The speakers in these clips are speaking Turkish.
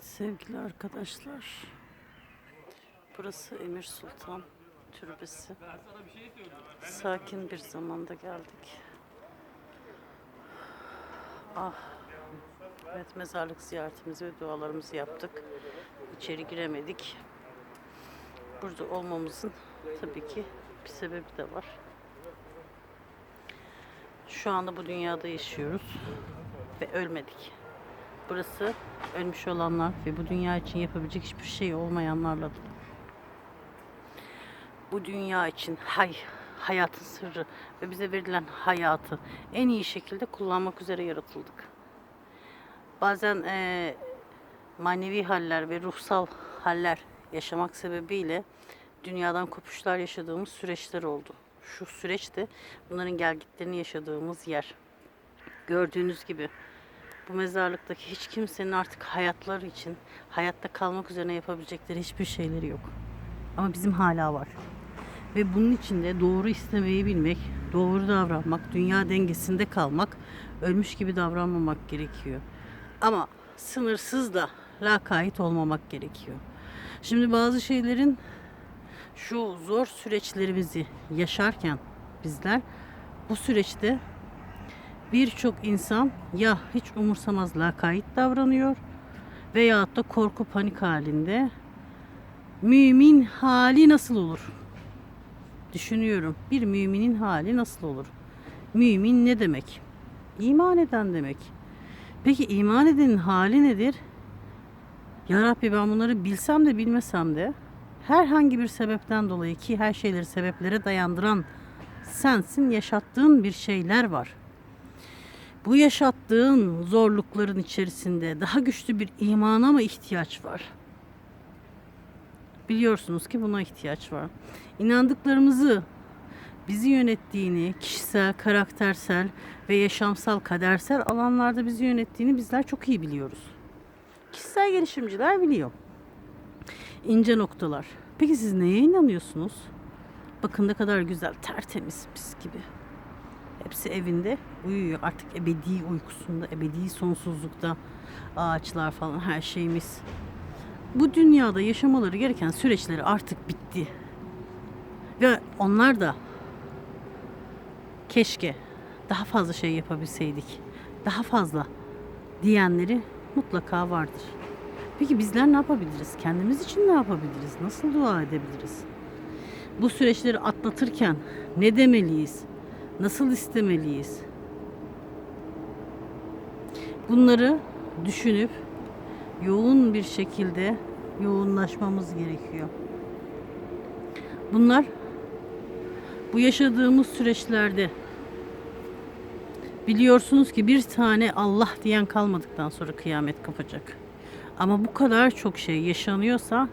Sevgili arkadaşlar, burası Emir Sultan Türbesi. Sakin bir zamanda geldik. Ah, evet mezarlık ziyaretimizi ve dualarımızı yaptık. İçeri giremedik. Burada olmamızın tabii ki bir sebebi de var. Şu anda bu dünyada yaşıyoruz ve ölmedik. Burası ölmüş olanlar ve bu dünya için yapabilecek hiçbir şey olmayanlarla dolu. Bu dünya için hay, hayatın sırrı ve bize verilen hayatı en iyi şekilde kullanmak üzere yaratıldık. Bazen eee, manevi haller ve ruhsal haller yaşamak sebebiyle dünyadan kopuşlar yaşadığımız süreçler oldu. Şu süreçte bunların gelgitlerini yaşadığımız yer. Gördüğünüz gibi bu mezarlıktaki hiç kimsenin artık hayatları için hayatta kalmak üzerine yapabilecekleri hiçbir şeyleri yok. Ama bizim hala var. Ve bunun için de doğru istemeyi bilmek, doğru davranmak, dünya dengesinde kalmak, ölmüş gibi davranmamak gerekiyor. Ama sınırsız da lakayt olmamak gerekiyor. Şimdi bazı şeylerin şu zor süreçlerimizi yaşarken bizler bu süreçte birçok insan ya hiç umursamaz lakayt davranıyor veyahut da korku panik halinde mümin hali nasıl olur? Düşünüyorum. Bir müminin hali nasıl olur? Mümin ne demek? İman eden demek. Peki iman edenin hali nedir? Ya Rabbi ben bunları bilsem de bilmesem de herhangi bir sebepten dolayı ki her şeyleri sebeplere dayandıran sensin yaşattığın bir şeyler var bu yaşattığın zorlukların içerisinde daha güçlü bir imana mı ihtiyaç var? Biliyorsunuz ki buna ihtiyaç var. İnandıklarımızı bizi yönettiğini, kişisel, karaktersel ve yaşamsal, kadersel alanlarda bizi yönettiğini bizler çok iyi biliyoruz. Kişisel gelişimciler biliyor. İnce noktalar. Peki siz neye inanıyorsunuz? Bakın ne kadar güzel, tertemiz, pis gibi. Hepsi evinde uyuyor. Artık ebedi uykusunda, ebedi sonsuzlukta ağaçlar falan her şeyimiz. Bu dünyada yaşamaları gereken süreçleri artık bitti. Ve onlar da keşke daha fazla şey yapabilseydik. Daha fazla diyenleri mutlaka vardır. Peki bizler ne yapabiliriz? Kendimiz için ne yapabiliriz? Nasıl dua edebiliriz? Bu süreçleri atlatırken ne demeliyiz? Nasıl istemeliyiz? Bunları düşünüp yoğun bir şekilde yoğunlaşmamız gerekiyor. Bunlar bu yaşadığımız süreçlerde biliyorsunuz ki bir tane Allah diyen kalmadıktan sonra kıyamet kopacak. Ama bu kadar çok şey yaşanıyorsa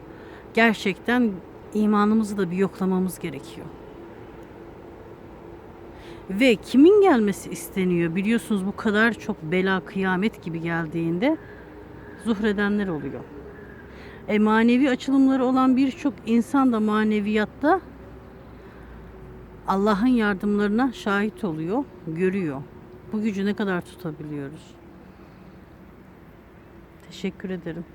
gerçekten imanımızı da bir yoklamamız gerekiyor. Ve kimin gelmesi isteniyor? Biliyorsunuz bu kadar çok bela kıyamet gibi geldiğinde zuhredenler oluyor. E manevi açılımları olan birçok insan da maneviyatta Allah'ın yardımlarına şahit oluyor, görüyor. Bu gücü ne kadar tutabiliyoruz? Teşekkür ederim.